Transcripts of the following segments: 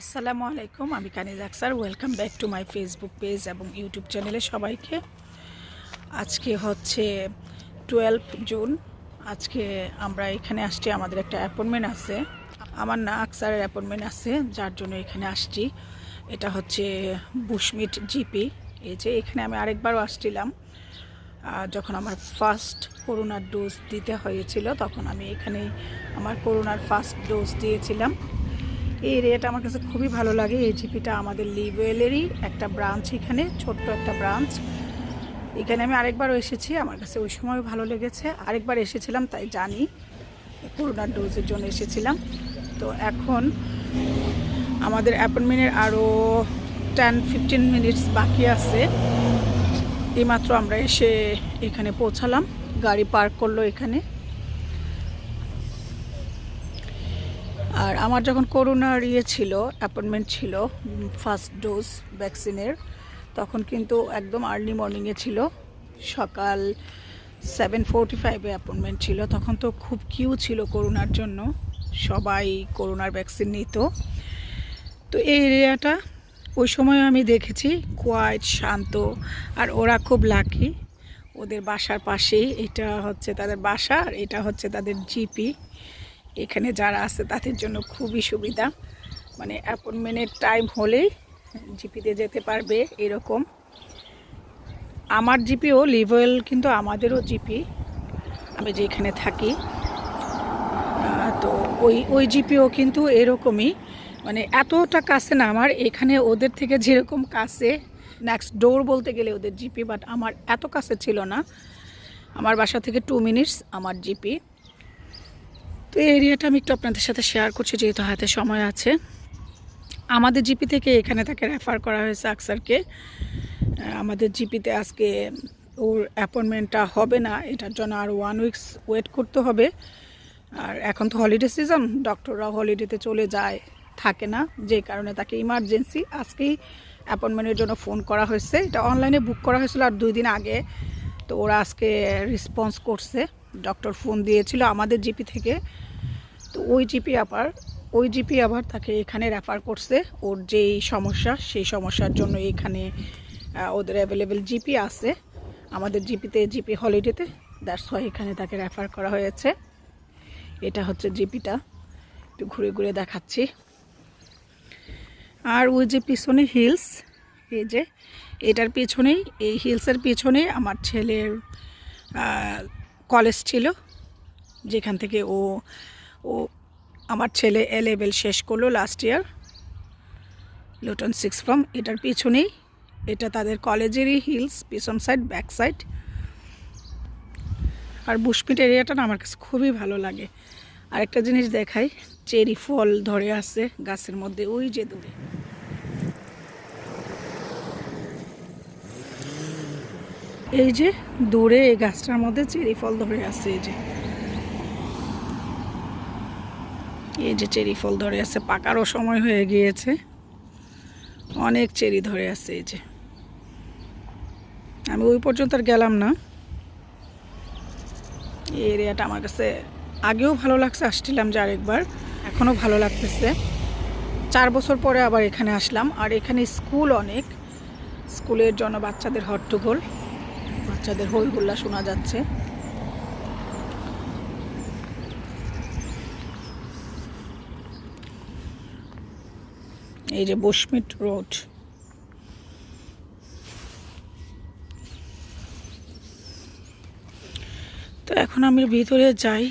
আসসালামু আলাইকুম, আমি Kaniz Aksar. Welcome back to my Facebook page এবং ইউটিউব চ্যানেলে সবাইকে। আজকে হচ্ছে টুয়েলভ জুন আজকে আমরা এখানে আসছি, আমাদের একটা অ্যাপয়েন্টমেন্ট আছে। আমার না আকসারের অ্যাপয়েন্টমেন্ট আছে, যার জন্য এখানে আসছি। এটা হচ্ছে বুশমিট জিপি এই যে এখানে আমি আরেকবারও আসছিলাম। যখন আমার ফার্স্ট করোনার ডোজ দিতে হয়েছিল, তখন আমি এখানে আমার করোনার ফার্স্ট ডোজ দিয়েছিলাম। এই এরিয়াটা আমার কাছে খুবই ভালো লাগে। এই জিপিটা আমাদের লিভওয়েলেরই একটা ব্রাঞ্চ এখানে, ছোট্ট একটা ব্রাঞ্চ এখানে আমি আরেকবারও এসেছি, আমার কাছে ওই সময় ভালো লেগেছে। আরেকবার এসেছিলাম, তাই জানি, করোনার ডোজের জন্য এসেছিলাম। তো এখন আমাদের অ্যাপয়েন্টমেন্টের আরও টেন ফিফটিন মিনিটস বাকি আছে। এইমাত্র আমরা এসে এখানে পৌঁছালাম, গাড়ি পার্ক করল এখানে। আর আমার যখন করোনার ইয়ে ছিল অ্যাপয়েন্টমেন্ট ছিল ফার্স্ট ডোজ ভ্যাকসিনের তখন কিন্তু একদম আর্লি মর্নিংয়ে ছিল। সকাল সেভেন ফোরটি ফাইভে অ্যাপয়েন্টমেন্ট ছিল। তখন তো খুব কিউ ছিল করোনার জন্য। সবাই করোনার ভ্যাকসিন নিত। তো এই এরিয়াটা, ওই সময় আমি দেখেছি কোয়াইট শান্ত। আর ওরা খুব লাকি ওদের বাসার পাশেই এটা হচ্ছে তাদের বাসা আর এটা হচ্ছে তাদের জিপি এখানে যারা আছে তাদের জন্য খুবই সুবিধা। মানে অ্যাপয়েন্টমেন্টের টাইম হলেই জিপিতে যেতে পারবে এরকম। আমার জিপিও লিভেল কিন্তু আমাদেরও জিপি আমি যেখানে থাকি তো ওই ওই জিপিও কিন্তু এরকমই। মানে এতটা কাছে না আমার, এখানে ওদের থেকে যেরকম কাছে নেক্সট ডোর বলতে গেলে ওদের জিপি বাট আমার এত কাছে ছিল না। আমার বাসা থেকে টু মিনিটস আমার জিপি এই এরিয়াটা আমি একটু আপনাদের সাথে শেয়ার করছি, যেহেতু হাতে সময় আছে। আমাদের জিপি থেকে এখানে তাকে রেফার করা হয়েছে আকসারকে। আমাদের জিপিতে আজকে ওর অ্যাপয়েন্টমেন্টটা হবে না, এটার জন্য আর ওয়ান উইকস ওয়েট করতে হবে। আর এখন তো হলিডে সিজন ডক্টররা হলিডেতে চলে যায়, থাকে না, যে কারণে তাকে ইমার্জেন্সি আজকেই অ্যাপয়েন্টমেন্টের জন্য ফোন করা হয়েছে। এটা অনলাইনে বুক করা হয়েছিল আর দুই দিন আগে। তো ওরা আজকে রেসপন্স করছে ডক্টর ফোন দিয়েছিল আমাদের জিপি থেকে। তো ওই জিপি আবার, ওই জিপি আবার তাকে এখানে রেফার করছে। ওর যেই সমস্যা, সেই সমস্যার জন্য এখানে ওদের অ্যাভেলেবেল জিপি আছে। আমাদের জিপিতে জিপি হলিডেতে দ্যাটস ওয়াই এখানে তাকে রেফার করা হয়েছে। এটা হচ্ছে জিপিটা একটু ঘুরে ঘুরে দেখাচ্ছি। আর ওই যে পিছনে হিলস, এই যে, এটার পিছনেই, এই হিলসের পিছনে আমার ছেলের কলেজ ছিল, যেখান থেকে ও ও আমার ছেলে এ লেভেল শেষ করল last year Luton six form এটার পিছনেই, এটা তাদের কলেজেরই হিলস পিছন সাইড ব্যাক সাইড আর বুশমিট এরিয়াটা না আমার কাছে খুবই ভালো লাগে। আরেকটা জিনিস দেখাই, চেরি ফল ধরে আছে গাছের মধ্যে, ওই যে দূরে। এই যে দূরে এই গাছটার মধ্যে চেরি ফল ধরে আছে, এই যে। এই যে চেরি ফল ধরে আছে, পাকারও সময় হয়ে গিয়েছে। অনেক চেরি ধরে আছে এই যে। আমি ওই পর্যন্ত আর গেলাম না। এই এরিয়াটা আমার কাছে আগেও ভালো লাগছে, আসছিলাম যে আরেকবার, এখনও ভালো লাগতেছে। চার বছর পরে আবার এখানে আসলাম, আর এখানে স্কুল অনেক। স্কুলের জন্য বাচ্চাদের হট্টগোল, বাচ্চাদের হইহুল্লা শোনা যাচ্ছে। এই যে বসমিট রোড। তো এখন আমি ভিতরে যাই,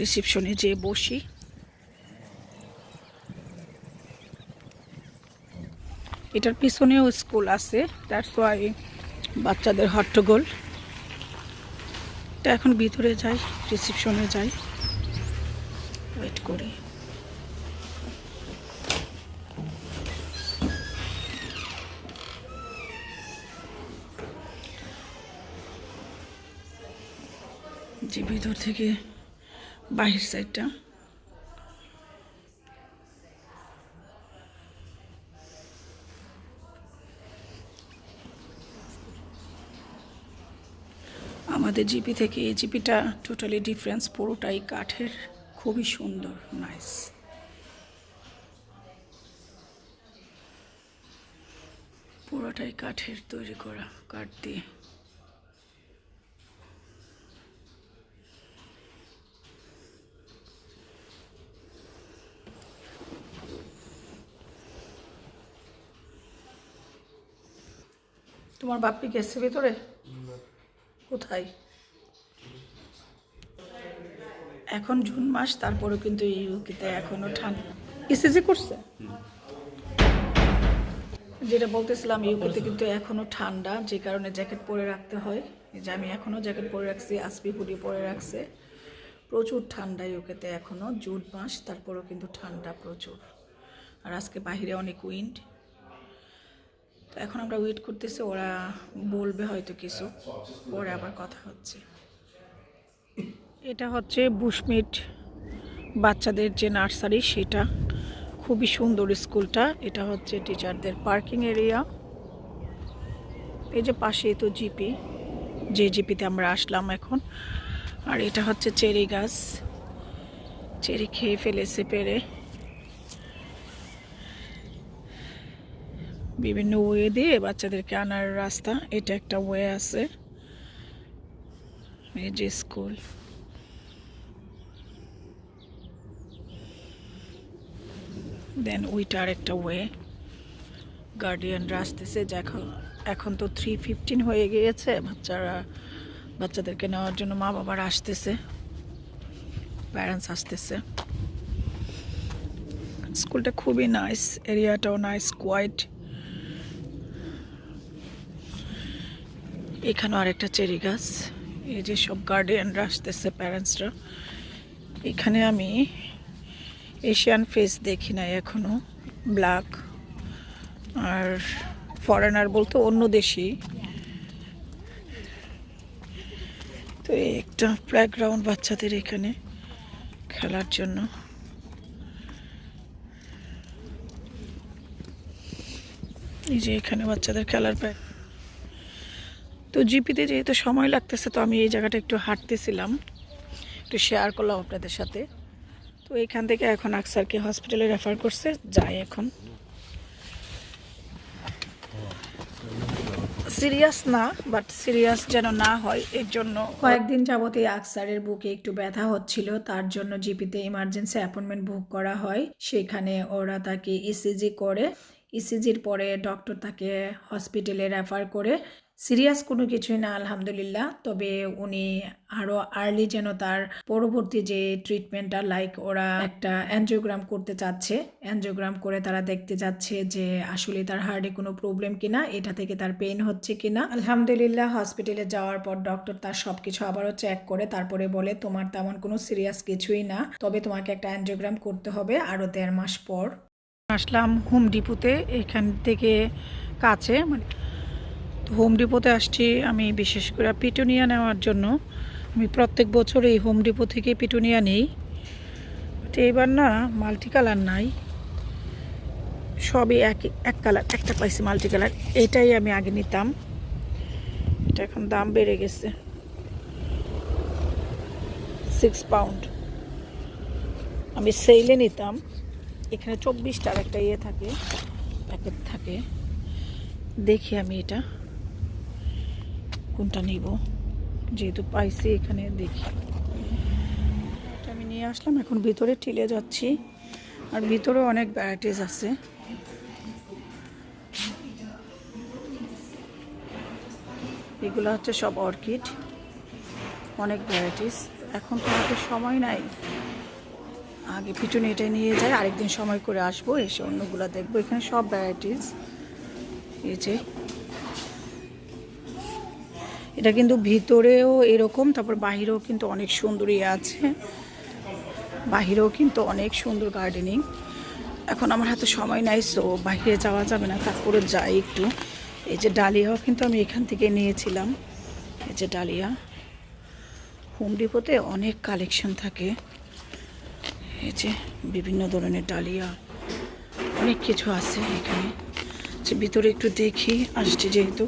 রিসিপশনে যেয়ে বসি। এটার পিছনেও স্কুল আছে দ্যাটস ওয়াই বাচ্চাদের হট্টগোল। তো এখন ভিতরে যাই, রিসিপশনে যাই ওয়েট করি। যে ভিতর থেকে বাহির সাইডটা। আমাদের জিপি থেকে এই জিপিটা টোটালি ডিফারেন্স পুরোটাই কাঠের, খুবই সুন্দর নাইস পুরোটাই কাঠের তৈরি করা, কাঠ দিয়ে। তোমার বাপ্পি গেছে ভেতরে? কোথায়? এখন জুন মাস, তারপরেও কিন্তু ইউকেতে এখনও ঠান্ডা ইসিজি করছে? যেটা বলতেছিলাম ইউকেতে কিন্তু এখনও ঠান্ডা, যে কারণে জ্যাকেট পরে রাখতে হয়। যে আমি এখনও জ্যাকেট পরে রাখছি আসবি হুডি পরে রাখছে। প্রচুর ঠান্ডা ইউকেতে এখনও, জুন মাস, তারপরেও কিন্তু ঠান্ডা প্রচুর। আর আজকে বাইরে অনেক উইন্ড তো এখন আমরা ওয়েট করতেছি, ওরা বলবে হয়তো কিছু। পরে আবার কথা হচ্ছে। এটা হচ্ছে বুশমিট বাচ্চাদের যে নার্সারি, সেটা খুবই সুন্দর স্কুলটা। এটা হচ্ছে টিচারদের পার্কিং এরিয়া। এই যে পাশেই তো জিপি, যে জিপিতে আমরা আসলাম এখন। আর এটা হচ্ছে চেরি গাছ। চেরি খেয়ে ফেলেছে পেরে। বিভিন্ন ওয়ে দিয়ে বাচ্চাদেরকে আনার রাস্তা, এটা একটা ওয়ে আছে। এই যে স্কুল দেন ওইটা আরেকটা ওয়ে গার্ডিয়ানরা আসতেছে দেখো এখন এখন তো থ্রি ফিফটিন হয়ে গিয়েছে, বাচ্চারা, বাচ্চাদেরকে নেওয়ার জন্য মা বাবার আসতেছে। প্যারেন্টস আসতেছে। স্কুলটা খুবই নাইস এরিয়াটাও নাইস কোয়াইট এখানেও আরেকটা চেরি গাছ। এই যে সব গার্ডিয়ানরা আসতেছে প্যারেন্টসরা এখানে আমি এশিয়ান ফেস দেখি নাই এখনও। ব্ল্যাক আর ফরেনার বলতে অন্য দেশি। তো একটা প্লেগ্রাউন্ড বাচ্চাদের এখানে খেলার জন্য। এই যে এখানে বাচ্চাদের খেলার প্যাক তো জিপিতে যেহেতু সময় লাগতেছে, তো আমি এই জায়গাটা একটু হাঁটতেছিলাম। একটু শেয়ার করলাম আপনাদের সাথে। তো এইখান থেকে এখন আকসারকে হসপিটালে রেফার করছে যাই এখন। সিরিয়াস না বাট সিরিয়াস যেন না হয়, এর জন্য কয়েকদিন যাবতে আকসারের বুকে একটু ব্যথা হচ্ছিল, তার জন্য জিপিতে ইমার্জেন্সি অ্যাপয়েন্টমেন্ট বুক করা হয়। সেখানে ওরা তাকে ইসিজি করে ইসিজির পরে ডক্টর তাকে হসপিটালে রেফার করে। সিরিয়াস কোনো কিছুই না, আলহামদুলিল্লাহ। তবে উনি আরও আর্লি যেন তার পরবর্তী যে ট্রিটমেন্টটা লাইক ওরা একটা অ্যানজিওগ্রাম করতে চাচ্ছে অ্যানজিওগ্রাম করে তারা দেখতে যাচ্ছে যে আসলে তার হার্টে কোনো প্রবলেম কিনা, এটা থেকে তার পেইন হচ্ছে কিনা। আলহামদুলিল্লাহ হসপিটালে যাওয়ার পর ডক্টর তার সব কিছু আবারও চেক করে, তারপরে বলে, তোমার তেমন কোনো সিরিয়াস কিছুই না, তবে তোমাকে একটা অ্যানজিওগ্রাম করতে হবে আরও দেড় মাস পর। আসলাম হোম ডিপুতে, এখান থেকে কাছে মানে হোম ডিপোতে আসছি আমি বিশেষ করে পিটুনিয়া নেওয়ার জন্য। আমি প্রত্যেক বছর এই হোম ডিপো থেকে পিটুনিয়া নেই। তো এবার না মাল্টি কালার নাই। সবই এক এক কালার একটা পাইছি মাল্টি কালার এটাই আমি আগে নিতাম। এটা এখন দাম বেড়ে গেছে। সিক্স পাউন্ড আমি সেলে নিতাম। এখানে চব্বিশটার একটা ইয়ে থাকে প্যাকেট থাকে। দেখি আমি এটা। কোনটা নিব? যেহেতু পাইছি এখানে, দেখি। আমি নিয়ে আসলাম, এখন ভিতরে টিলে যাচ্ছি। আর ভিতরে অনেক ভ্যারাইটিস আছে। এগুলো হচ্ছে সব অর্কিড। অনেক ভ্যারাইটিস এখন তো আমাদের সময় নাই। আগে পিছনে এটা নিয়ে যাই, আরেকদিন সময় করে আসব, এসে অন্যগুলো দেখব। এখানে সব ভ্যারাইটিস এই যে এটা কিন্তু ভিতরেও এরকম, তারপর বাহিরেও কিন্তু অনেক সুন্দরই আছে। বাহিরেও কিন্তু অনেক সুন্দর গার্ডেনিং এখন আমার হাতে সময় নাই সো বাইরে যাওয়া যাবে না, তারপরে যাই একটু। এই যে ডালিয়াও কিন্তু আমি এখান থেকে নিয়েছিলাম। এই যে ডালিয়া। হোম ডিপোতে অনেক কালেকশন থাকে। এই যে বিভিন্ন ধরনের ডালিয়া। অনেক কিছু আছে এখানে। যে ভিতরে একটু দেখি, আসছে যেহেতু।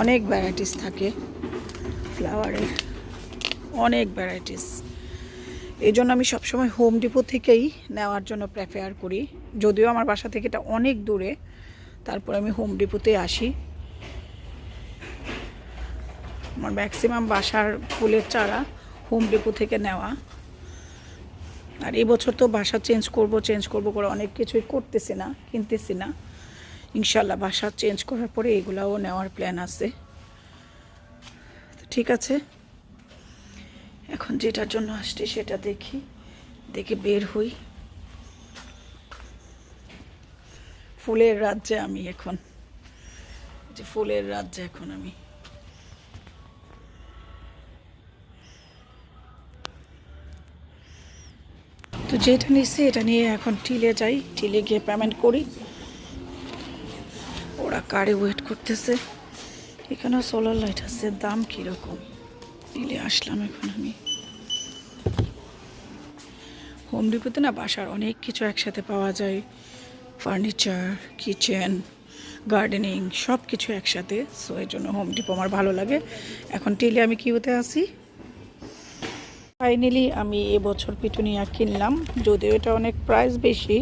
অনেক ভ্যারাইটিস থাকে ফ্লাওয়ারের অনেক ভ্যারাইটিস এই জন্য আমি সবসময় হোম ডিপো থেকেই নেওয়ার জন্য প্রেফেয়ার করি। যদিও আমার বাসা থেকে এটা অনেক দূরে, তারপর আমি হোম ডিপোতে আসি। আমার ম্যাক্সিমাম বাসার ফুলের চারা হোম ডিপো থেকে নেওয়া। আর এই বছর তো বাসা চেঞ্জ করব চেঞ্জ করব করে অনেক কিছুই করতেছি না, কিনতেছি না। ইনশাল্লাহ বাসা চেঞ্জ করার পরে এগুলাও নেওয়ার প্ল্যান আছে। তো ঠিক আছে। এখন যেটার জন্য আসছি সেটা দেখি, দেখে বের হই। ফুলের রাজ্যে আমি এখন। যে ফুলের রাজ্যে এখন আমি। তো যেটা নিচ্ছি এটা নিয়ে এখন টিলে যাই, টিলে গিয়ে পেমেন্ট করি। কারে ওয়েট করতেছে। এখানে সোলার লাইট আছে, দাম কীরকম? টিলে আসলাম এখন আমি। হোম ডিপোতে না বাসার অনেক কিছু একসাথে পাওয়া যায়। ফার্নিচার কিচেন গার্ডেনিং সব কিছু একসাথে। সো এই জন্য হোম ডিপো আমার ভালো লাগে। এখন টেলে আমি কিউতে আসি ফাইনালি আমি এবছর পিটুনিয়া কিনলাম, যদিও এটা অনেক প্রাইস বেশি।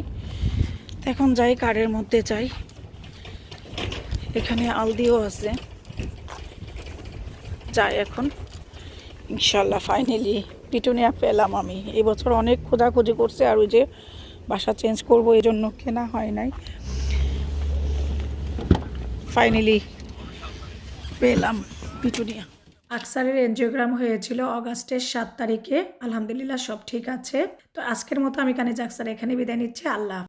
এখন যাই কারের মধ্যে যাই। এখানে আলদিও আছে। যাই এখন। ইনশাল্লাহ ফাইনালি পিটুনিয়া পেলাম আমি। এবছর অনেক খোঁজাখুঁজি করছে আর ওই যে বাসা চেঞ্জ করব, এই জন্য কেনা হয় নাই। ফাইনালি পেলাম পিটুনিয়া। আকসারের এনজিওগ্রাম হয়েছিল অগাস্টের সাত তারিখে। আলহামদুলিল্লাহ সব ঠিক আছে। তো আজকের মতো আমি কানিজ আকসার এখানে বিদায় নিচ্ছি। আল্লাহ।